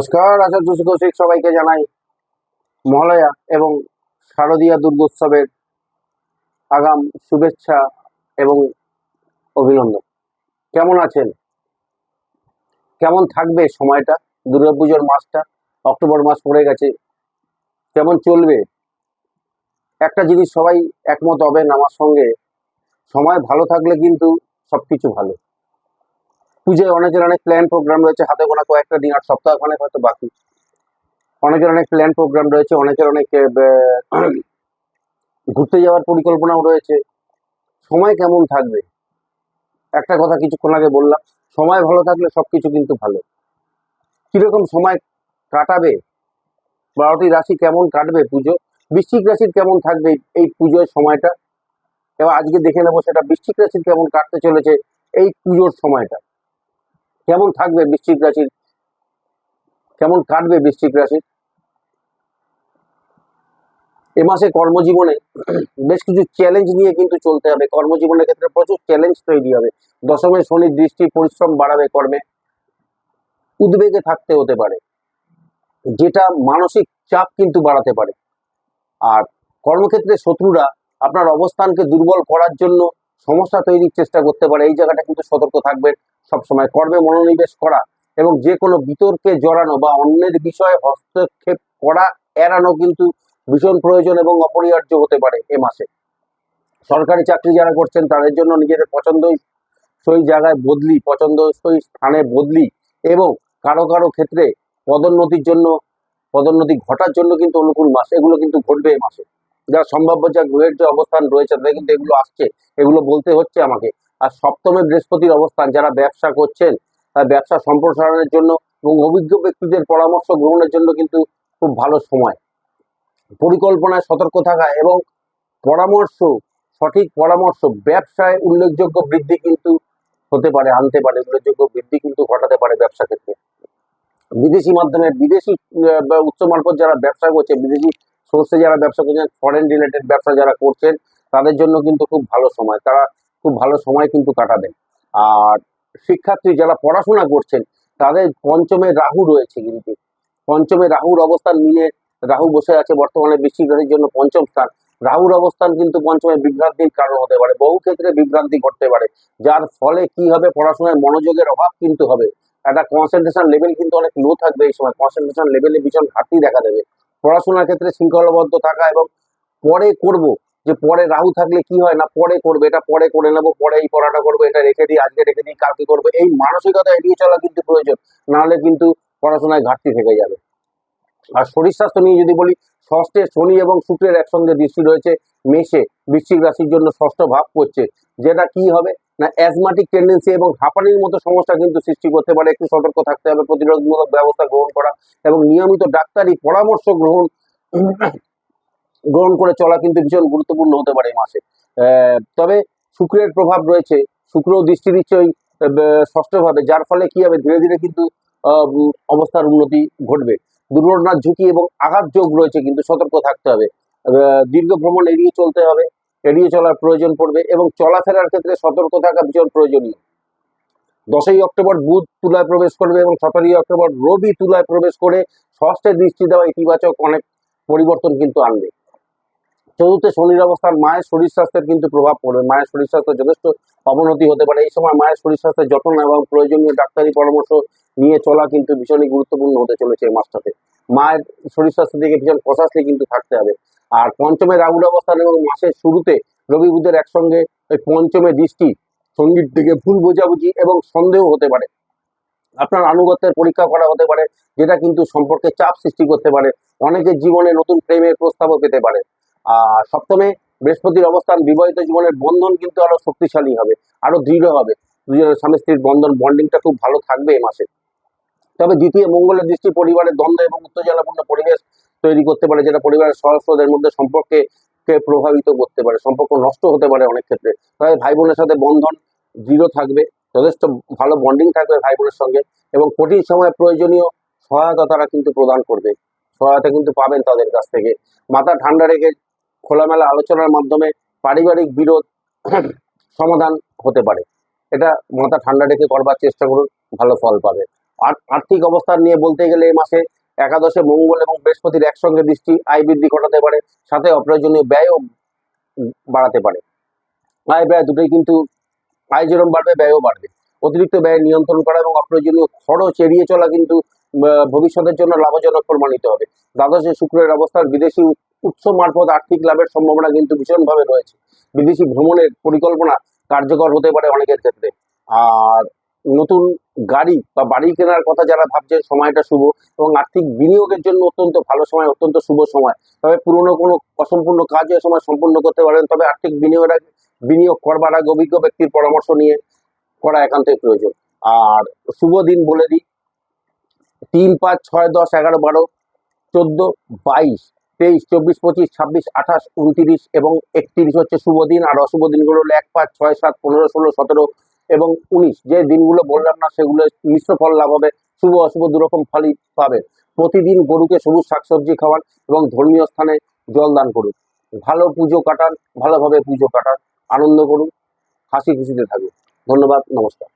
নমস্কার, আচার্য কৌশিক সবাইকে জানাই মহালয়া এবং শারদীয়া দুর্গোৎসবের আগাম শুভেচ্ছা এবং অভিনন্দন। কেমন আছেন? কেমন থাকবে সময়টা? দুর্গাপুজোর মাসটা? অক্টোবর মাস পড়ে গেছে। কেমন চলবে? একটা জিনিস সবাই একমত হবেন আমার সঙ্গে, সময় ভালো থাকলে কিন্তু সবকিছু ভালো। পুজোয় অনেকের অনেক প্ল্যান প্রোগ্রাম রয়েছে, হাতে গোনা কয়েকটা দিন আর সপ্তাহখানেক হয়তো বাকি। অনেকের অনেক প্ল্যান প্রোগ্রাম রয়েছে, অনেকের অনেক ঘুরতে যাওয়ার পরিকল্পনাও রয়েছে। সময় কেমন থাকবে? একটা কথা কিছুক্ষণ আগে বললাম, সময় ভালো থাকলে সবকিছু কিন্তু ভালো। কীরকম সময় কাটাবে? বারোটি রাশি কেমন কাটবে পুজো? বৃশ্চিক রাশির কেমন থাকবে এই পুজোর সময়টা? এবার আজকে দেখে নেব সেটা বৃশ্চিক রাশির কেমন কাটতে চলেছে এই পুজোর সময়টা। কেমন থাকবে বৃশ্চিক রাশির? কেমন কাটবে বৃশ্চিক রাশির? এ মাসে কর্মজীবনে বেশ কিছু চ্যালেঞ্জ নিয়ে কিন্তু চলতে হবে। কর্মজীবনের ক্ষেত্রে প্রচুর চ্যালেঞ্জ তৈরি হবে। দশমে শনির দৃষ্টি, পরিশ্রম বাড়াবে কর্মে। উদ্বেগে থাকতে হতে পারে। যেটা মানসিক চাপ কিন্তু বাড়াতে পারে। আর কর্মক্ষেত্রে শত্রুরা আপনার অবস্থানকে দুর্বল করার জন্য সমস্যা তৈরির চেষ্টা করতে পারে। এই জায়গাটা কিন্তু সতর্ক থাকবেন। সবসময় কর্মে মনোনিবেশ করা এবং যে কোনো বিতর্কে জড়ানো বা অন্যের বিষয়ে হস্তক্ষেপ করা এড়ানো কিন্তু ভীষণ প্রয়োজন এবং অপরিহার্য হতে পারে এ মাসে। সরকারি চাকরি যারা করছেন, তাদের জন্য নিজেদের পছন্দই সই জায়গায় বদলি, পছন্দসই স্থানে বদলি এবং কারও কারও ক্ষেত্রে পদোন্নতির জন্য, পদোন্নতি ঘটার জন্য কিন্তু অনুকূল মাস। এগুলো কিন্তু ঘটবে এই মাসে। যারা সম্ভাব্য যা গ্রহের যে অবস্থান রয়েছে, তাদের কিন্তু এগুলো আসছে। এগুলো বলতে হচ্ছে আমাকে। আর সপ্তমে বৃহস্পতির অবস্থান, যারা ব্যবসা করছেন, তার ব্যবসা সম্প্রসারণের জন্য এবং অভিজ্ঞ ব্যক্তিদের পরামর্শ গ্রহণের জন্য কিন্তু খুব ভালো সময়। পরিকল্পনায় সতর্ক থাকা এবং পরামর্শ, সঠিক পরামর্শ, ব্যবসায় উল্লেখযোগ্য বৃদ্ধি কিন্তু হতে পারে, আনতে পারে, উল্লেখযোগ্য বৃদ্ধি কিন্তু ঘটাতে পারে ব্যবসা ক্ষেত্রে। বিদেশি মাধ্যমে, বিদেশি উচ্চ মারফত যারা ব্যবসা করছে, বিদেশি সোর্সে যারা ব্যবসা করছেন ফরেন রিলেটেড ব্যবসা যারা করছেন, তাদের জন্য কিন্তু খুব ভালো সময়। তারা খুব ভালো সময় কিন্তু কাটাবেন। আর শিক্ষার্থী যারা পড়াশোনা করছেন, তাদের পঞ্চমে রাহু রয়েছে কিন্তু। পঞ্চমে রাহুর অবস্থান মিলে রাহু বসে আছে বর্তমানে বৃশ্চিক রাশির জন্য পঞ্চম স্থান। রাহুর অবস্থান কিন্তু পঞ্চমে বিভ্রান্তির কারণ হতে পারে। বহু ক্ষেত্রে বিভ্রান্তি ঘটতে পারে, যার ফলে কি হবে? পড়াশোনায় মনোযোগের অভাব কিন্তু হবে। একটা কনসেন্ট্রেশন লেভেল কিন্তু অনেক লো থাকবে এই সময়। কনসেন্ট্রেশন লেভেলে ভীষণ ঘাটতি দেখা দেবে। পড়াশোনার ক্ষেত্রে শৃঙ্খলাবদ্ধ থাকা এবং পরে করব যে পরে রাহু থাকলে কি হয় না, পরে করবে, এটা পরে করে নেব, পরে এই পড়াটা করব, এটা রেখে দিই, আজকে রেখে দিই, কালকে করব, এই মানসিকতা এড়িয়ে চলা কিন্তু প্রয়োজন, নাহলে কিন্তু পড়াশোনায় ঘাটতি থেকে যাবে। আর শরীর স্বাস্থ্য নিয়ে যদি বলি, ষষ্ঠে শনি এবং শুক্রের একসঙ্গে দৃষ্টি রয়েছে, মেষে বৃশ্চিক রাশির জন্য ষষ্ঠ ভাব করছে, যেটা কি হবে? না অ্যাজমাটিক টেন্ডেন্সি এবং হাঁপানির মতো সমস্যা কিন্তু সৃষ্টি করতে পারে, একটু সতর্ক থাকতে হবে, প্রতিরোধমূলক ব্যবস্থা গ্রহণ করা এবং নিয়মিত ডাক্তারি পরামর্শ গ্রহণ গ্রহণ করে চলা কিন্তু ভীষণ গুরুত্বপূর্ণ হতে পারে এই মাসে। তবে শুক্রের প্রভাব রয়েছে, শুক্র দৃষ্টি দিচ্ছে ওই ষষ্ঠভাবে, যার ফলে কি হবে? ধীরে ধীরে কিন্তু অবস্থার উন্নতি ঘটবে। দুর্ঘটনার ঝুঁকি এবং আঘাত যোগ রয়েছে কিন্তু সতর্ক থাকতে হবে। দীর্ঘ ভ্রমণ এড়িয়ে চলতে হবে, এড়িয়ে চলার প্রয়োজন পড়বে এবং চলাফেরার ক্ষেত্রে সতর্ক থাকা ভীষণ প্রয়োজনীয়। দশই অক্টোবর বুধ তুলায় প্রবেশ করবে এবং সতেরোই অক্টোবর রবি তুলায় প্রবেশ করে ষষ্ঠের দৃষ্টি দেওয়া ইতিবাচক অনেক পরিবর্তন কিন্তু আনবে। চতুর্থে শনির অবস্থান মায়ের শরীর স্বাস্থ্যের কিন্তু প্রভাব পড়বে। মায়ের শরীর স্বাস্থ্য যথেষ্ট অবনতি হতে পারে। এই সময় মায়ের শরীর স্বাস্থ্যের যত্ন এবং প্রয়োজনীয় ডাক্তারি পরামর্শ নিয়ে চলা কিন্তু ভীষণই গুরুত্বপূর্ণ হতে চলেছে এই মাসটাতে। মায়ের শরীর স্বাস্থ্যের দিকে ভীষণ কষাসলি কিন্তু থাকতে হবে। আর পঞ্চমে রাহুর অবস্থান এবং মাসের শুরুতে রবি বুধের একসঙ্গে ওই পঞ্চমে দৃষ্টি সংগীত থেকে ভুল বোঝাবুঝি এবং সন্দেহ হতে পারে। আপনার আনুগত্যের পরীক্ষা করা হতে পারে, যেটা কিন্তু সম্পর্কে চাপ সৃষ্টি করতে পারে। অনেকের জীবনে নতুন প্রেমের প্রস্তাবও পেতে পারে। সপ্তমে বৃহস্পতির অবস্থান, বিবাহিত জীবনের বন্ধন কিন্তু আরও শক্তিশালী হবে, আরও দৃঢ় হবে। দুজনের স্বামী স্ত্রীর বন্ধন বন্ডিংটা খুব ভালো থাকবে এই মাসে। তবে দ্বিতীয় মঙ্গলের দৃষ্টি পরিবারের দ্বন্দ্ব এবং উত্তেজনাপূর্ণ পরিবেশ তৈরি করতে পারে, যেটা পরিবারের সদস্যদের মধ্যে সম্পর্কে কে প্রভাবিত করতে পারে, সম্পর্ক নষ্ট হতে পারে অনেক ক্ষেত্রে। তবে ভাই বোনের সাথে বন্ধন দৃঢ় থাকবে, যথেষ্ট ভালো বন্ডিং থাকবে ভাই বোনের সঙ্গে এবং কঠিন সময় প্রয়োজনীয় সহায়তা তারা কিন্তু প্রদান করবে। সহায়তা কিন্তু পাবেন তাদের কাছ থেকে। মাথা ঠান্ডা রেখে খোলামেলা আলোচনার মাধ্যমে পারিবারিক বিরোধ সমাধান হতে পারে। এটা মাথা ঠান্ডা রেখে করবার চেষ্টা করুন, ভালো ফল পাবে। আর আর্থিক অবস্থান নিয়ে বলতে গেলে এই মাসে একাদশে মঙ্গল এবং বৃহস্পতির একসঙ্গে দৃষ্টি আয় বৃদ্ধি ঘটাতে পারে, সাথে অপ্রয়োজনীয় ব্যয়ও বাড়াতে পারে। আয় ব্যয় দুটোই কিন্তু আয় যেরকম বাড়বে, ব্যয়ও বাড়বে। অতিরিক্ত ব্যয় নিয়ন্ত্রণ করা এবং অপ্রয়োজনীয় খরচ এড়িয়ে চলা কিন্তু ভবিষ্যতের জন্য লাভজনক প্রমাণিত হবে। দ্বাদশে শুক্রের অবস্থান বিদেশি উৎস মারফত আর্থিক লাভের সম্ভাবনা কিন্তু ভীষণভাবে রয়েছে। বিদেশি ভ্রমণের পরিকল্পনা কার্যকর হতে পারে অনেকের ক্ষেত্রে। আর নতুন গাড়ি বা বাড়ি কেনার কথা যারা ভাবছে, সময়টা শুভ এবং আর্থিক বিনিয়োগের জন্য অত্যন্ত ভালো সময়, অত্যন্ত শুভ সময়। তবে পুরনো কোনো অসম্পূর্ণ কাজ এ সময় সম্পূর্ণ করতে পারেন, তবে আর্থিক বিনিয়োগের আগে বিনিয়োগ করবার আগে অভিজ্ঞ ব্যক্তির পরামর্শ নিয়ে করা একান্তই প্রয়োজন। আর শুভ দিন বলে দিই। তিন পাঁচ ছয় দশ এগারো বারো চোদ্দ বাইশ তেইশ, চব্বিশ, পঁচিশ, ছাব্বিশ, আঠাশ, উনতিরিশ এবং একত্রিশ হচ্ছে শুভ দিন আর অশুভ দিনগুলো হলো এক, পাঁচ, ছয়, সাত, পনেরো, ষোলো, সতেরো এবং উনিশ। যে দিনগুলো বললাম না সেগুলো মিশ্র ফল লাভ হবে, শুভ, অশুভ দুরকম ফলই পাবে। প্রতিদিন গরুকে সবুজ শাকসবজি খাওয়ান এবং ধর্মীয় স্থানে জল দান করুন। ভালো পুজো কাটান, ভালোভাবে পুজো কাটান, আনন্দ করুন, হাসি খুশিতে থাকুন। ধন্যবাদ, নমস্কার।